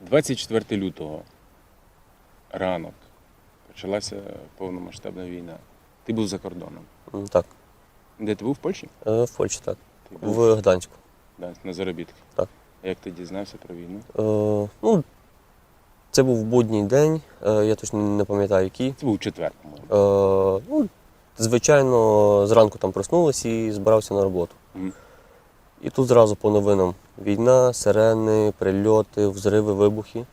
24 лютого, ранок, почалася повномасштабна війна. Ти був за кордоном. Так, Де ти був в Польщі? Е, в Польщі так. Ти був В Гданську. да, на заробітках. Так. А Як ти дізнався про війну? Е, ну, це був будній день, е, я точно не пам'ятаю який. Це був четвер, по-моєму. Е, ну, звичайно, зранку там проснулися і збирався на роботу. Мгм. І тут зразу по новинам війна, сирени, прильоти, взриви, вибухи.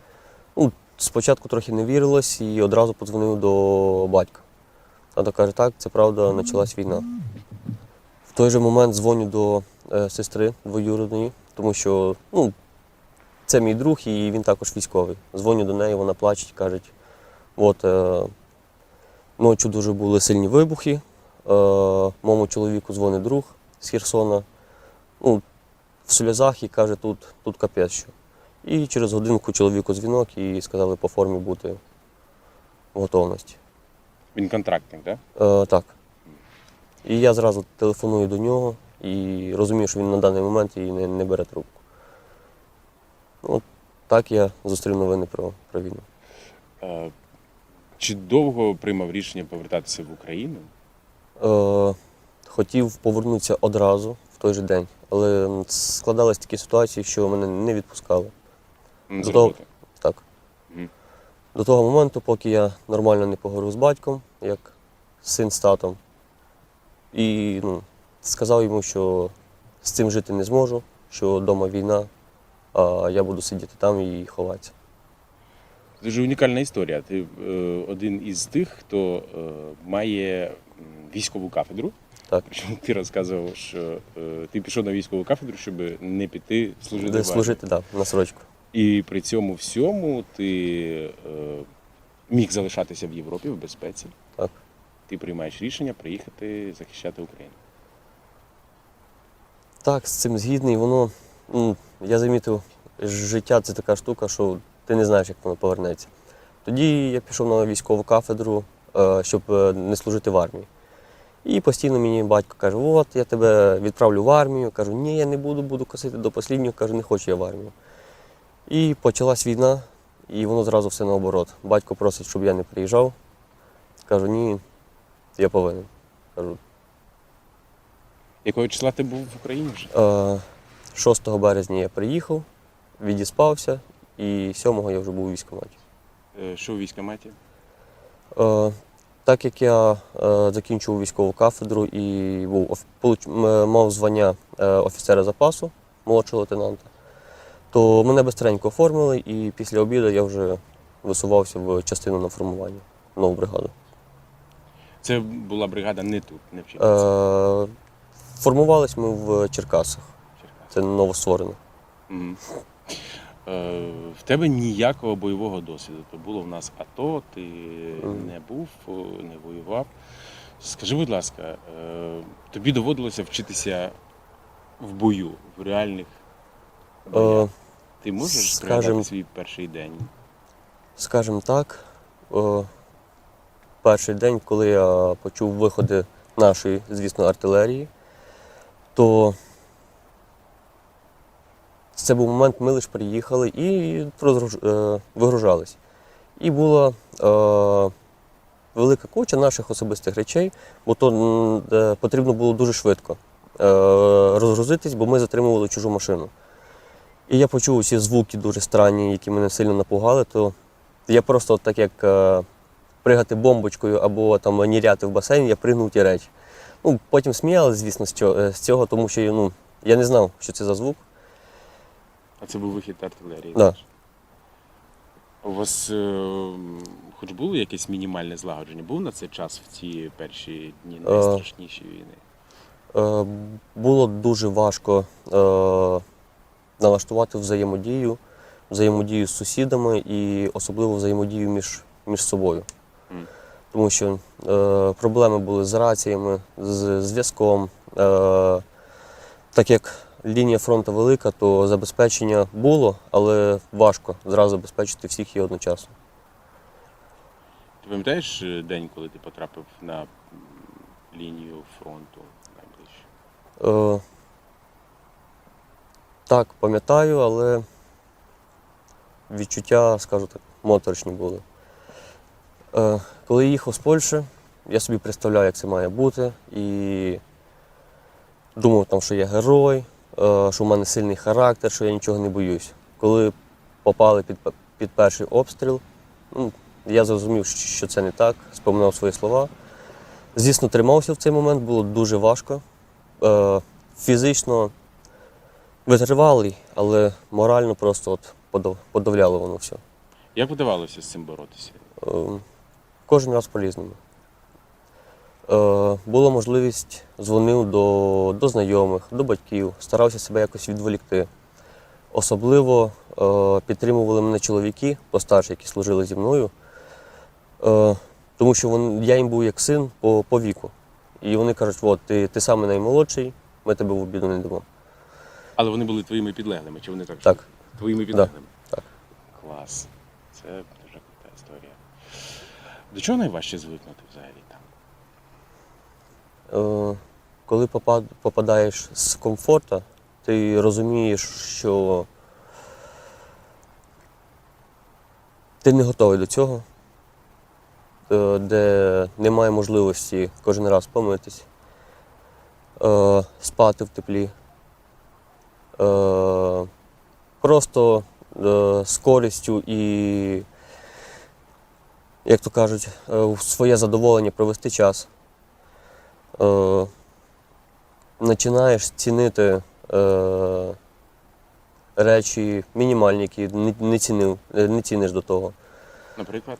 Ну, спочатку трохи не вірилось і одразу подзвонив до батька. Тато каже, так, це правда, почалась війна. В той же момент дзвоню до е, сестри двоюродної, тому що ну, це мій друг і він також військовий. Дзвоню до неї, вона плаче, каже, от е, ночі дуже були сильні вибухи. Е, моєму чоловіку дзвонить друг з Херсона. Ну, в сльозах і каже, тут, тут капець що. І через годинку чоловіку дзвінок і сказали по формі бути в готовності. Він контрактник, так? Е, так. І я зразу телефоную до нього і розумію, що він на даний момент і не, не бере трубку. Ну, так я зустрів новини про, про війну. Е, Чи довго приймав рішення повертатися в Україну? Е, хотів повернутися одразу в той же день, але складались такі ситуації, що мене не відпускали. До того- Так. Мгм. До того моменту, поки я нормально не поговорив з батьком, як син з татом, і ну, сказав йому, що з цим жити не зможу, що вдома війна, а я буду сидіти там і ховатися. Дуже унікальна історія. Ти е, один із тих, хто е, має військову кафедру. Так. Причому ти розказував, що е, ти пішов на військову кафедру, щоб не піти служити. в Де армії. служити, так, да, на срочку. І при цьому всьому ти е, міг залишатися в Європі в безпеці. Так. Ти приймаєш рішення приїхати захищати Україну. Так, з цим згідний, воно, ну, я замітив, життя це така штука, що ти не знаєш, як воно повернеться. Тоді я пішов на військову кафедру, е, щоб е, не служити в армії. І постійно мені батько каже, от я тебе відправлю в армію. Кажу, ні, я не буду, буду косити до останнього, кажу, не хочу я в армію. І почалась війна, і воно зразу все наоборот. Батько просить, щоб я не приїжджав. Кажу, ні, я повинен. Кажу, Якого числа ти був в Україні вже? Е, 6 березня я приїхав, відіспався, і 7 я вже був у військкоматі. Е, Що у військкоматі? Е, Так як я е, закінчував військову кафедру і був оф- мав звання е, офіцера запасу, молодшого лейтенанта, то мене бистренько оформили, і після обіду я вже висувався в частину на формування, нову бригаду. Це була бригада не тут, не в. Е, Формувались ми в Черкасах. Черкасах. Це новостворено. Мгм. Е, В тебе ніякого бойового досвіду. То було в нас АТО, ти не був, не воював. Скажи, будь ласка, е, тобі доводилося вчитися в бою, в реальних боях. Е, Ти можеш скажем- свій перший день? Скажімо так, о, перший день, коли я почув виходи нашої, звісно, артилерії, то це був момент, ми лише приїхали і е, вигружались. І була е, велика куча наших особистих речей, бо то е, потрібно було дуже швидко е, розгрузитись, бо ми затримували чужу машину. І я почув усі звуки дуже странні, які мене сильно напугали, то я просто так як е, пригати бомбочкою або там ніряти в басейн, я пригнув ті речі. Ну, потім сміялися, звісно, з цього, тому що ну, я не знав, що це за звук. А це був вихід артилерії. Да. теж. У вас е, хоч було якесь мінімальне злагодження? Був на цей час в ці перші дні Е. найстрашніші війни? Е, було дуже важко е, налаштувати взаємодію, взаємодію з сусідами і особливо взаємодію між, між собою. Мгм. Тому що е, проблеми були з раціями, з зв'язком. Е, так як лінія фронту велика, то забезпечення було, але важко зразу забезпечити всіх і одночасно. Ти пам'ятаєш е, день, коли ти потрапив на лінію фронту найближче? Е, так, пам'ятаю, але відчуття, скажу так, моторошні були. Е, коли я їхав з Польщі, я собі представляв, як це має бути, і думав, там, що я герой, що в мене сильний характер, що я нічого не боюсь. Коли попали під, під перший обстріл, ну, я зрозумів, що це не так, споминав свої слова. Звісно, тримався в цей момент, було дуже важко. Е, фізично витривалий, але морально просто от подав- подавляло воно все. Як вдавалося з цим боротися? Е, Кожен раз по-різному. Е, Була можливість, дзвонив до, до знайомих, до батьків, старався себе якось відволікти. Особливо е, підтримували мене чоловіки постарші, які служили зі мною, е, тому що вон, я їм був як син по, по віку. І вони кажуть, от ти, ти самий наймолодший, ми тебе в обіду не дамо. Але вони були твоїми підлеглими, чи вони так? Так. Твоїми підлеглими? так. Клас. Це дуже крута історія. До чого найважче звикнути взагалі там? Е, коли попадаєш з комфорту, ти розумієш, що ти не готовий до цього, е, де немає можливості кожен раз помитись, е, спати в теплі. Просто з користю і, як то кажуть, в своє задоволення провести час е, починаєш цінити е, речі мінімальні, які не, не, цінив, е, не ціниш до того. Наприклад,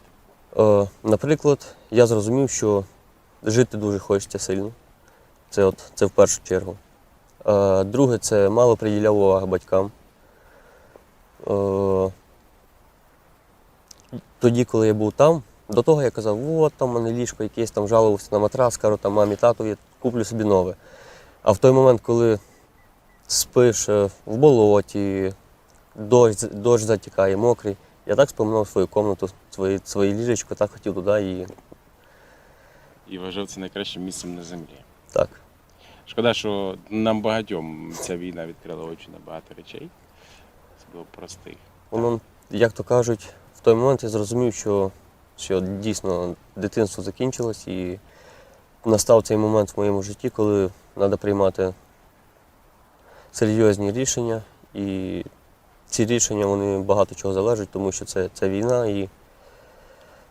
Е, наприклад, я зрозумів, що жити дуже хочеться сильно. Це, от, це в першу чергу. Е, друге, це мало приділяв уваги батькам. Е, тоді, коли я був там, до того я казав, от там в мене ліжко якесь, там жалувався на матрас, кажу, там мамі, татові, куплю собі нове. А в той момент, коли спиш е, в болоті, дощ, дощ затікає, мокрий, я так споминав свою кімнату, своє, своє ліжечко, так хотів туди і і вважав це найкращим місцем на землі. так. Шкода, що нам багатьом ця війна відкрила очі на багато речей. Це було простих. Воно, як то кажуть, в той момент я зрозумів, що, що дійсно дитинство закінчилось і настав цей момент в моєму житті, коли треба приймати серйозні рішення. І ці рішення вони багато чого залежать, тому що це, це війна і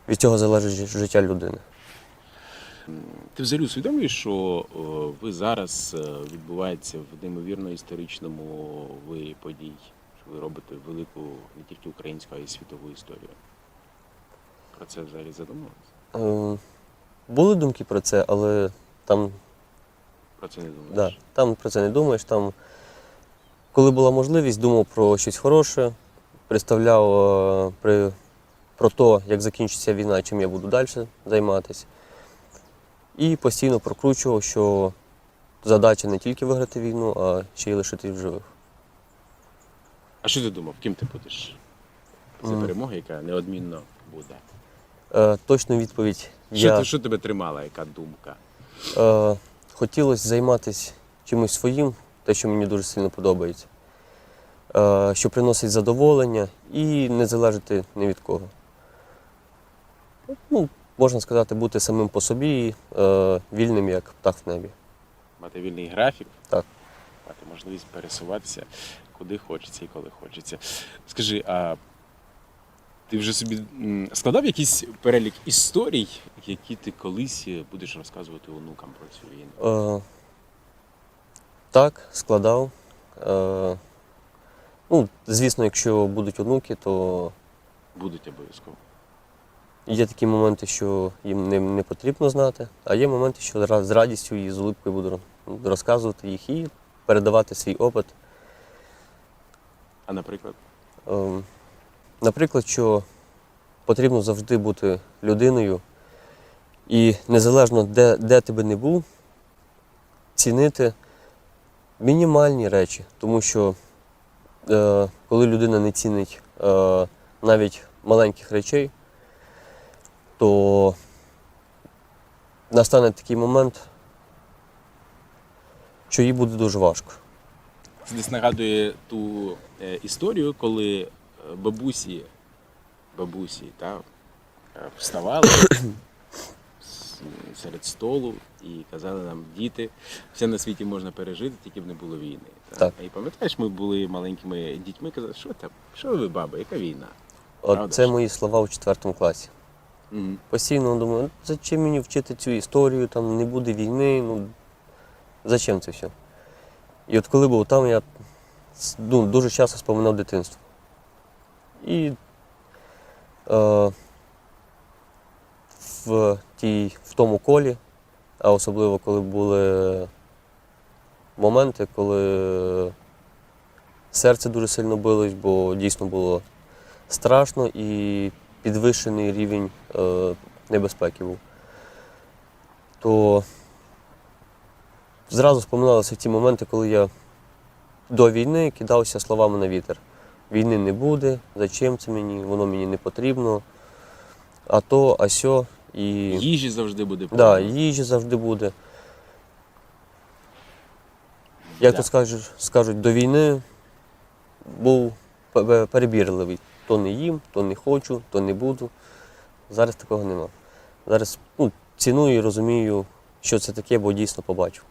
від цього залежить життя людини. Ти взагалі усвідомлюєш, що ви зараз е, відбувається в неймовірно історичному вирі подій, що ви робите велику не тільки українську, а й світову історію. Про це взагалі задумувалися? Е, були думки про це, але там Про це не думаєш? Да, там про це не думаєш. Там, коли була можливість, думав про щось хороше, представляв е, при, про те, як закінчиться війна, чим я буду далі займатися. І постійно прокручував, що задача не тільки виграти війну, а ще й лишити в живих. А що ти думав, ким ти будеш? Це перемога, яка неодмінно буде. Е, точну відповідь Що, я ти, що тебе тримала, яка думка? е, хотілося займатися чимось своїм, те, що мені дуже сильно подобається, е, що приносить задоволення і не залежати ні від кого. Ну, можна сказати, бути самим по собі, е, вільним, як птах в небі. Мати вільний графік, Так. мати можливість пересуватися куди хочеться і коли хочеться. Скажи, а ти вже собі складав якийсь перелік історій, які ти колись будеш розказувати онукам про цю війну? Е, так, складав. Е, ну, звісно, якщо будуть онуки, то Будуть обов'язково. Є такі моменти, що їм не, не потрібно знати, а є моменти, що з радістю і з улипкою буду розказувати їх і передавати свій опит. А наприклад, Ем, Наприклад, що потрібно завжди бути людиною, і незалежно де, де ти би не був, цінити мінімальні речі, тому що е, коли людина не цінить е, навіть маленьких речей, то настане такий момент, що їй буде дуже важко. десь нагадує ту е, історію, коли бабусі бабусі та, е, вставали серед столу і казали нам, діти, все на світі можна пережити, тільки б не було війни. та. Так. І пам'ятаєш, ми були маленькими дітьми, казали, що там, що ви, баба, яка війна? От Правда це ж? мої слова у четвертому класі. Мгм. Постійно думаю, зачем мені вчити цю історію, там не буде війни, ну зачем це все? І от коли був там, я ну, дуже часто споминав дитинство. І е, в, тій, в тому колі, а особливо коли були моменти, коли серце дуже сильно билось, бо дійсно було страшно і підвищений рівень е, небезпеки був. То зразу споминалися ті моменти, коли я до війни кидався словами на вітер. Війни не буде, зачем це мені, воно мені не потрібно. А то, а сьо. І Їжі завжди буде да, їжі завжди буде. Як Да. то скажеш, скажуть, до війни був перебірливий. То не їм, то не хочу, то не буду. Зараз такого нема. Зараз ну, ціную і розумію, що це таке, бо дійсно побачив.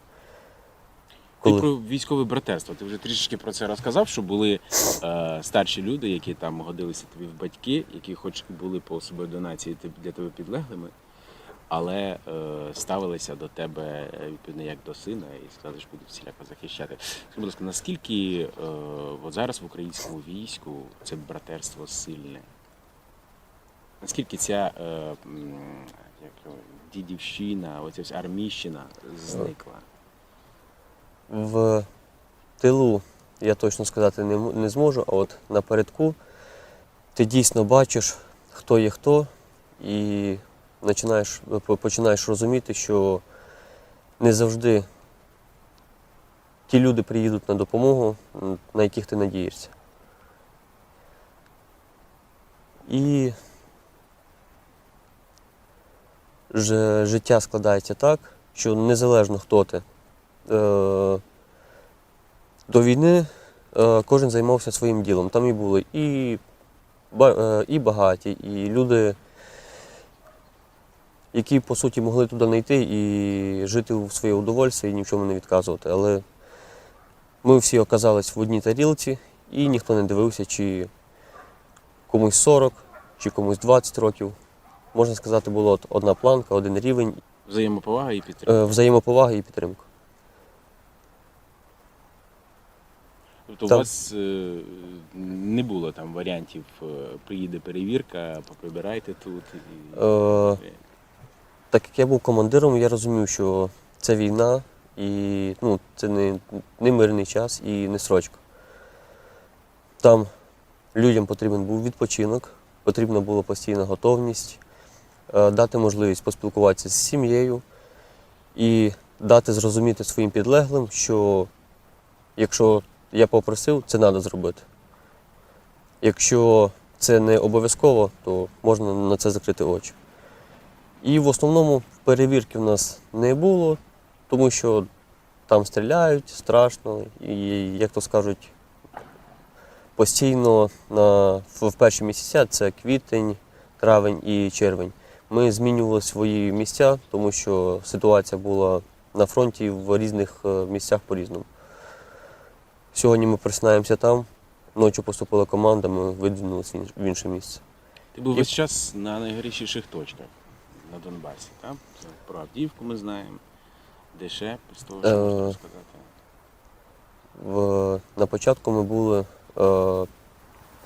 Ти Коли- про військове братерство. Ти вже трішечки про це розказав, що були е, старші люди, які там годилися тобі в батьки, які хоч були по субординації ти- для тебе підлеглими, але е, ставилися до тебе е, відповідно як до сина і сказали, що будуть всіляко захищати. Скажи, будь ласка, наскільки е, от зараз в українському війську це братерство сильне? Наскільки ця е, як, дідівщина, оця армійщина зникла? В тилу я точно сказати не, не зможу, а от напередку ти дійсно бачиш, хто є хто, і починаєш, починаєш розуміти, що не завжди ті люди приїдуть на допомогу, на яких ти надієшся. І життя складається так, що незалежно хто ти, до війни е, кожен займався своїм ділом. Там і були і, е, і багаті, і люди, які по суті могли туди не йти і жити в своє удовольствие і ні в чому не відказувати. Але ми всі оказались в одній тарілці, і ніхто не дивився, чи комусь 40, чи комусь 20 років. Можна сказати, була одна планка, один рівень, Взаємоповага і підтримка. е, взаємоповага і підтримка. Тобто у вас е, не було там варіантів, е, приїде перевірка, поприбирайте тут. І... Е, Так як я був командиром, я розумів, що це війна, і ну, це не, не мирний час і не срочка. Там людям потрібен був відпочинок, потрібна була постійна готовність, е, дати можливість поспілкуватися з сім'єю і дати зрозуміти своїм підлеглим, що якщо я попросив, це треба зробити. Якщо це не обов'язково, то можна на це закрити очі. І в основному перевірки в нас не було, тому що там стріляють страшно, і, як то скажуть, постійно на, в перші місяця це квітень, травень і червень. Ми змінювали свої місця, тому що ситуація була на фронті в різних е, місцях по-різному. Сьогодні ми просинаємося там, ночі поступила команда, ми видвинулися в інше місце. Ти був весь час на найгарячіших точках на Донбасі, так? Це Про Авдіївку ми знаємо. Де ще з того, що Е, можна розказати? В, на початку ми були, е,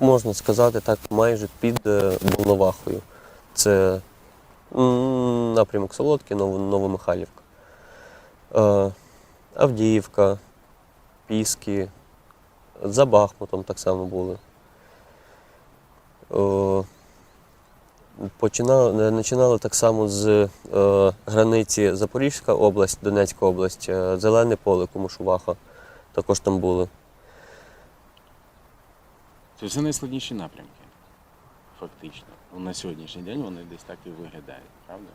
можна сказати так, майже під е, Волновахою. Це м, напрямок Солодки, Нов, Новомихайлівка. Е, Авдіївка, Піски, за Бахмутом так само були. Е, Починали, починали так само з е, границі Запорізька область, Донецька область, е, Зелене поле, Комушуваха також там були. Це все найскладніші напрямки, фактично. Ну, на сьогоднішній день вони десь так і виглядають, правда?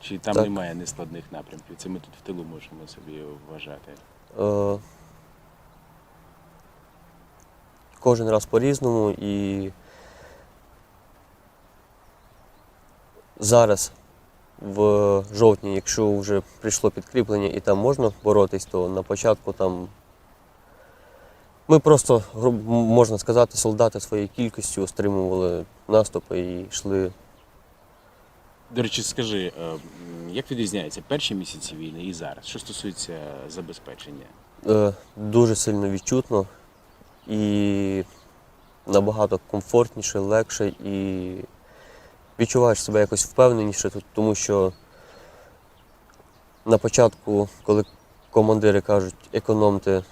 Чи там Так. немає нескладних напрямків? Це ми тут в тилу можемо собі вважати. Е, кожен раз по-різному і зараз в жовтні, якщо вже прийшло підкріплення і там можна боротись, то на початку там ми просто, можна сказати, солдати своєю кількістю стримували наступи і йшли. До речі, скажи, е, як відрізняється перші місяці війни і зараз? Що стосується забезпечення? Е, дуже сильно відчутно і набагато комфортніше, легше і відчуваєш себе якось впевненіше, тому що на початку, коли командири кажуть економте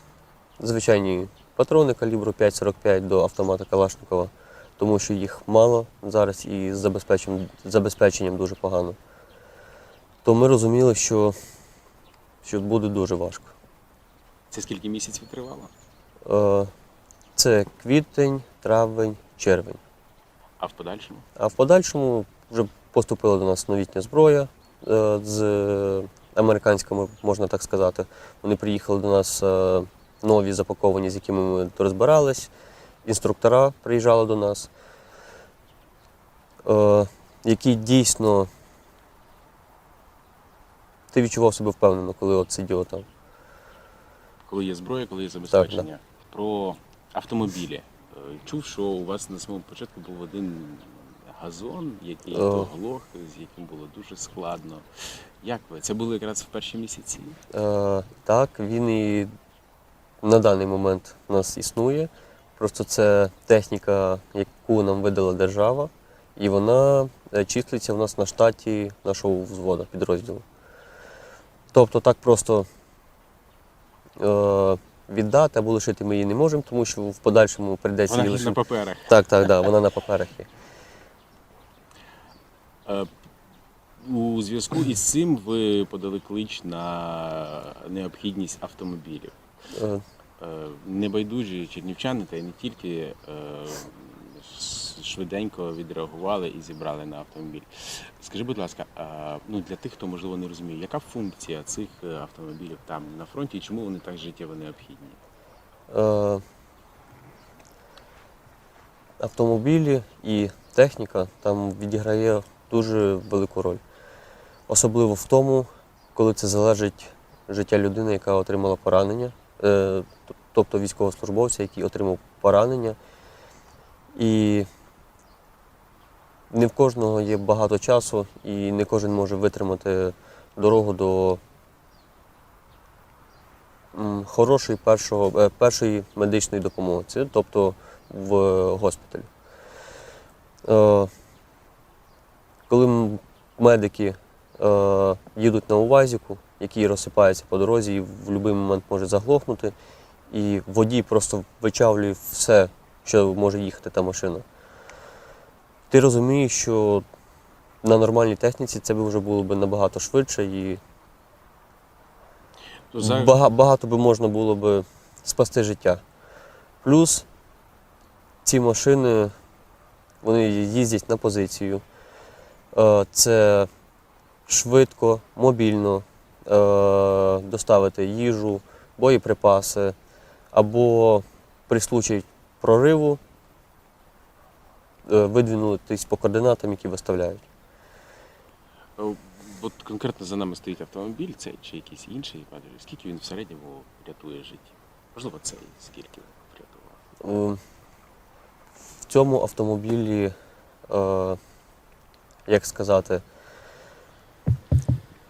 звичайні патрони калібру 5,45 до автомата Калашникова, тому що їх мало зараз і з забезпеченням, забезпеченням дуже погано, то ми розуміли, що, що буде дуже важко. Це скільки місяців тривало? Е, Це квітень, травень, червень. А в подальшому? А в подальшому вже поступила до нас новітня зброя е, з американськими, можна так сказати. Вони приїхали до нас е, нові запаковані, з якими ми розбирались. Інструктора приїжджали до нас, е, які дійсно ти відчував себе впевнено, коли от сидів там. Коли є зброя, коли є забезпечення. Про автомобілі. Е, Чув, що у вас на самому початку був один газон, який оглох, з яким було дуже складно. Як ви? Це було якраз в перші місяці? Е, так, він і на даний момент у нас існує. Просто це техніка, яку нам видала держава, і вона е, числиться в нас на штаті нашого взводу, підрозділу. Тобто так просто е, віддати або лишити ми її не можемо, тому що в подальшому прийдеться Вона її на паперах. Так, так, так, вона на паперах є. Е, У зв'язку із цим ви подали клич на необхідність автомобілів. Е, Небайдужі чернівчани, та й не тільки е, швиденько відреагували і зібрали на автомобіль. Скажи, будь ласка, ну для тих, хто можливо не розуміє, яка функція цих е, автомобілів там на фронті і чому вони так життєво необхідні? Е, автомобілі і техніка там відіграє дуже велику роль. Особливо в тому, коли це залежить життя людини, яка отримала поранення, е, тобто військовослужбовця, який отримав поранення. І не в кожного є багато часу, і не кожен може витримати дорогу до хорошої першого, е, першої медичної допомоги, тобто в госпіталі. Е, коли медики е, їдуть на УВАЗіку, який розсипається по дорозі і в будь-який момент може заглохнути, і водій просто вичавлює все, що може їхати та машина. Ти розумієш, що на нормальній техніці це б вже було б набагато швидше і То за- Бага- багато би можна було би спасти життя. Плюс ці машини вони їздять на позицію. Е, Це швидко, мобільно е, доставити їжу, боєприпаси або при случаї прориву видвинутись по координатам, які виставляють. Е, От конкретно за нами стоїть автомобіль, цей чи якийсь інший. Пане, Скільки він в середньому рятує життя? Можливо, цей скільки врятував? Е, В цьому автомобілі, е, як сказати,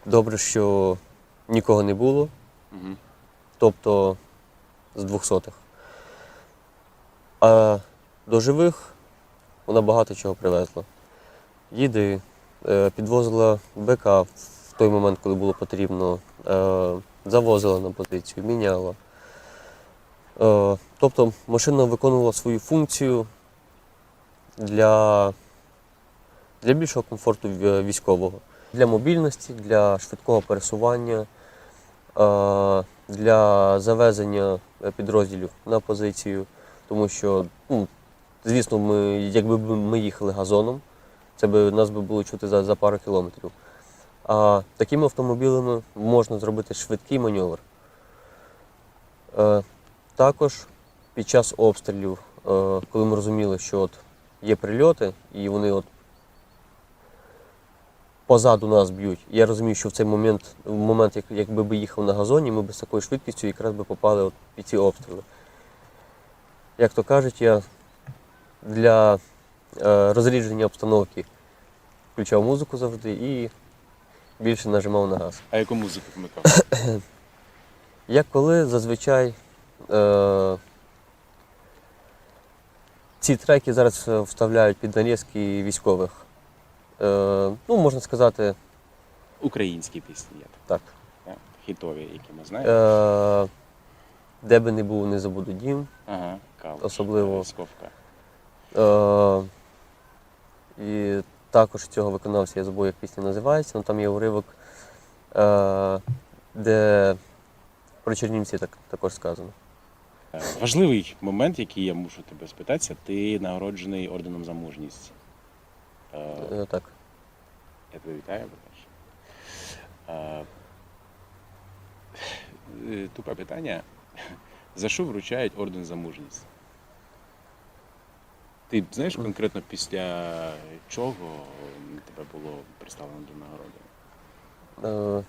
добре, що нікого не було, Угу. тобто з двохсотих. А до живих вона багато чого привезла. Їди, е, підвозила БК в той момент, коли було потрібно, е, завозила на позицію, міняла. Е, Тобто машина виконувала свою функцію для, для більшого комфорту військового, для мобільності, для швидкого пересування, для завезення підрозділів на позицію. Тому що, ну, звісно, ми, якби ми їхали газоном, це би нас би було чути за, за пару кілометрів. А такими автомобілями можна зробити швидкий маневр. Е, також під час обстрілів, е, коли ми розуміли, що от є прильоти, і вони от позаду нас б'ють. Я розумію, що в цей момент, в момент, як, якби би їхав на газоні, ми б з такою швидкістю якраз би попали от під ці обстріли. Як то кажуть, я для е, розрідження обстановки включав музику завжди і більше нажимав на газ. А яку музику вмикав? Як коли зазвичай е, ці треки зараз е, вставляють під нарізки військових. Е, ну, можна сказати, Українські пісні є так. так? Хітові, які ми знаємо. Е, де би не був, не забуду дім. Ага, кал. особливо- Сковка. Е, і також цього виконавця я забув, як пісня називається, але там є уривок, е, де про Чернівці так, також сказано. Е, Важливий момент, який я мушу тебе спитатися, ти нагороджений орденом за мужність. Е, так. Я тебе вітаю, по-перше. Тупе питання. За що вручають орден за мужність? Ти знаєш конкретно після чого тебе було представлено до нагороди? Е,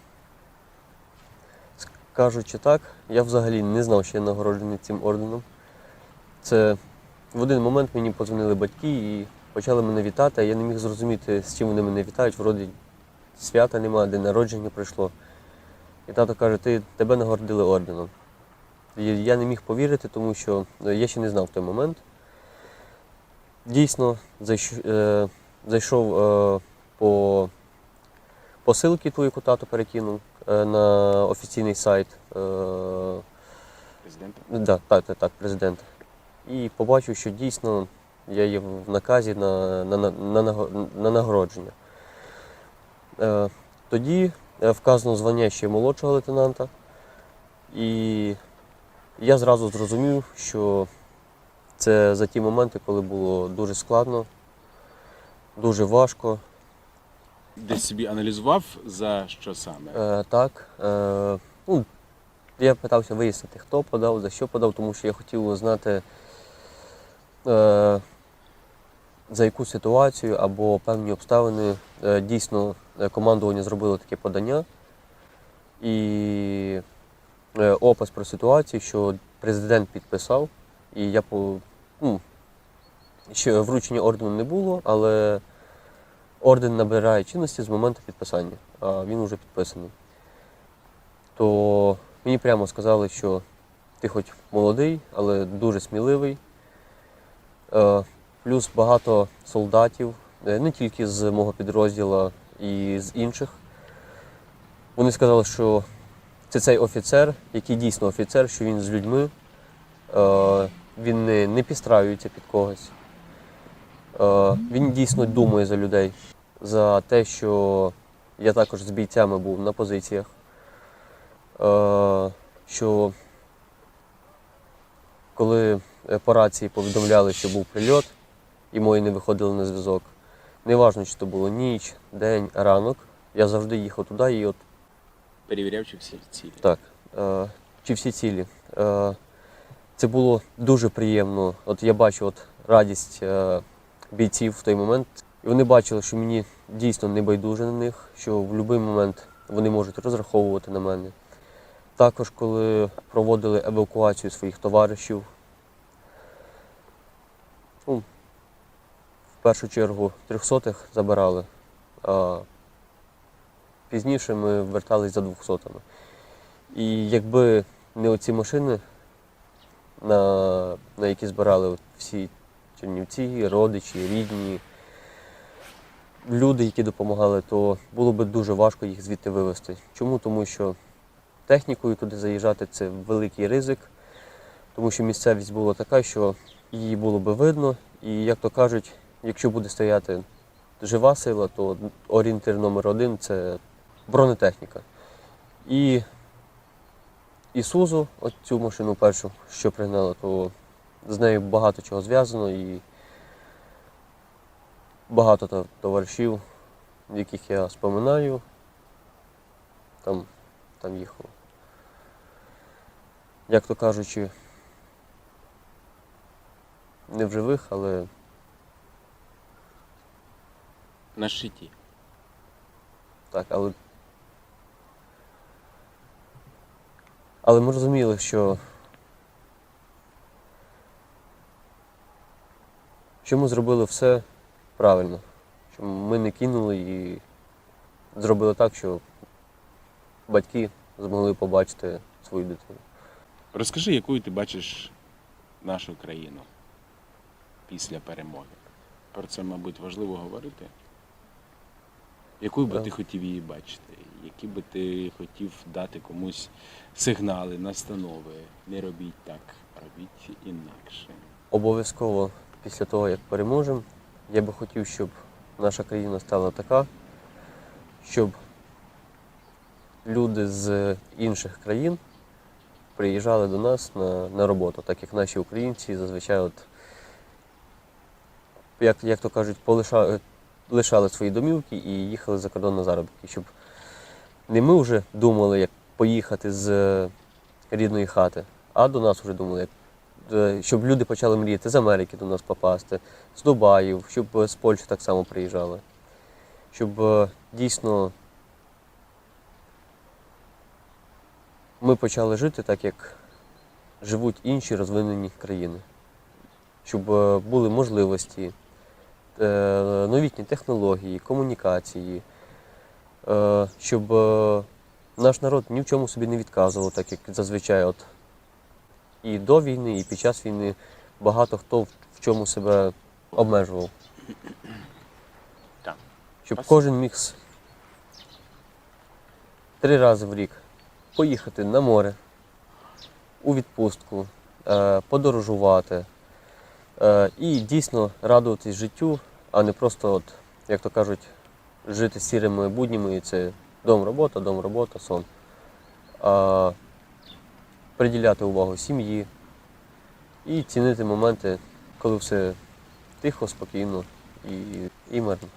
Кажучи так, я взагалі не знав, що я нагороджений цим орденом. Це в один момент мені подзвонили батьки і почали мене вітати, а я не міг зрозуміти, з чим вони мене вітають. Вроді свята немає, день народження прийшло. І тато каже, ти тебе нагородили орденом. І я не міг повірити, тому що е, я ще не знав той момент. Дійсно, е, зайшов е, по посилки ту, яку тато перекинув е, на офіційний сайт Президента? да, так, так, так, президента. І побачив, що дійсно я є в наказі на, на, на, на, наго- на нагородження. Тоді вказано звання ще молодшого лейтенанта. І я зразу зрозумів, що це за ті моменти, коли було дуже складно, дуже важко. Десь собі аналізував за що саме? Е, так. Е, ну, я питався вияснити, хто подав, за що подав, тому що я хотів знати, е, за яку ситуацію або певні обставини е, дійсно е, командування зробило таке подання. І е, опис про ситуацію, що президент підписав, і я по. Ну, ще вручення ордену не було, але орден набирає чинності з моменту підписання, а він вже підписаний. То мені прямо сказали, що ти хоч молодий, але дуже сміливий. Е, Плюс багато солдатів, е, не тільки з мого підрозділу і з інших. Вони сказали, що це цей офіцер, який дійсно офіцер, що він з людьми, е, він не, не підстраюється під когось. Е, Він дійсно думає за людей, за те, що я також з бійцями був на позиціях, Е, що коли по рації повідомляли, що був прильот, і мої не виходили на зв'язок, неважно, чи то було ніч, день, ранок, я завжди їхав туди і от Перевіряв, чи всі цілі. так, е, чи всі цілі. Е, це було дуже приємно. От я бачу от радість е, бійців в той момент. І вони бачили, що мені дійсно не байдуже на них, що в будь-який момент вони можуть розраховувати на мене. Також, коли проводили евакуацію своїх товаришів, ну, в першу чергу трьохсотих забирали, а пізніше ми вертались за двохсотими. І якби не оці машини, на, на які збирали всі чернівці, родичі, рідні, люди, які допомагали, то було б дуже важко їх звідти вивезти. Чому? Тому що технікою туди заїжджати це великий ризик, тому що місцевість була така, що її було би видно, і, як то кажуть, якщо буде стояти жива сила, то орієнтир номер один це бронетехніка. І Ісузу, от цю машину першу, що пригнали, то з нею багато чого зв'язано і багато товаришів, яких я споминаю, там, там їхав. Як то кажучи, не в живих, але На щиті. так, але. Але ми розуміли, що. що ми зробили все правильно. Що ми не кинули і зробили так, що батьки змогли побачити свою дитину. Розкажи, якою ти бачиш нашу країну після перемоги. Про це, мабуть, важливо говорити. Якою би ти хотів її бачити? Які би ти хотів дати комусь сигнали, настанови? Не робіть так, робіть інакше. Обов'язково після того, як переможемо, я би хотів, щоб наша країна стала така, щоб люди з інших країн приїжджали до нас на, на роботу, так як наші українці зазвичай, от, як, як то кажуть, полиша, лишали свої домівки і їхали за кордон на заробітки, щоб не ми вже думали, як поїхати з рідної хати, а до нас вже думали, як е, щоб люди почали мріяти з Америки до нас попасти, з Дубаїв, щоб е, з Польщі так само приїжджали. Щоб е, дійсно ми почали жити так, як живуть інші розвинені країни. Щоб е, були можливості, е, новітні технології, комунікації, е, щоб е, наш народ ні в чому собі не відказував, так як зазвичай от і до війни, і під час війни багато хто в чому себе обмежував. Так. Щоб кожен міг три рази в рік поїхати на море, у відпустку, е, подорожувати е, і дійсно радуватись життю, а не просто, от, як то кажуть, жити сірими буднями, і це дом, робота, дом, робота, сон. А приділяти увагу сім'ї і цінити моменти, коли все тихо, спокійно і, і мирно.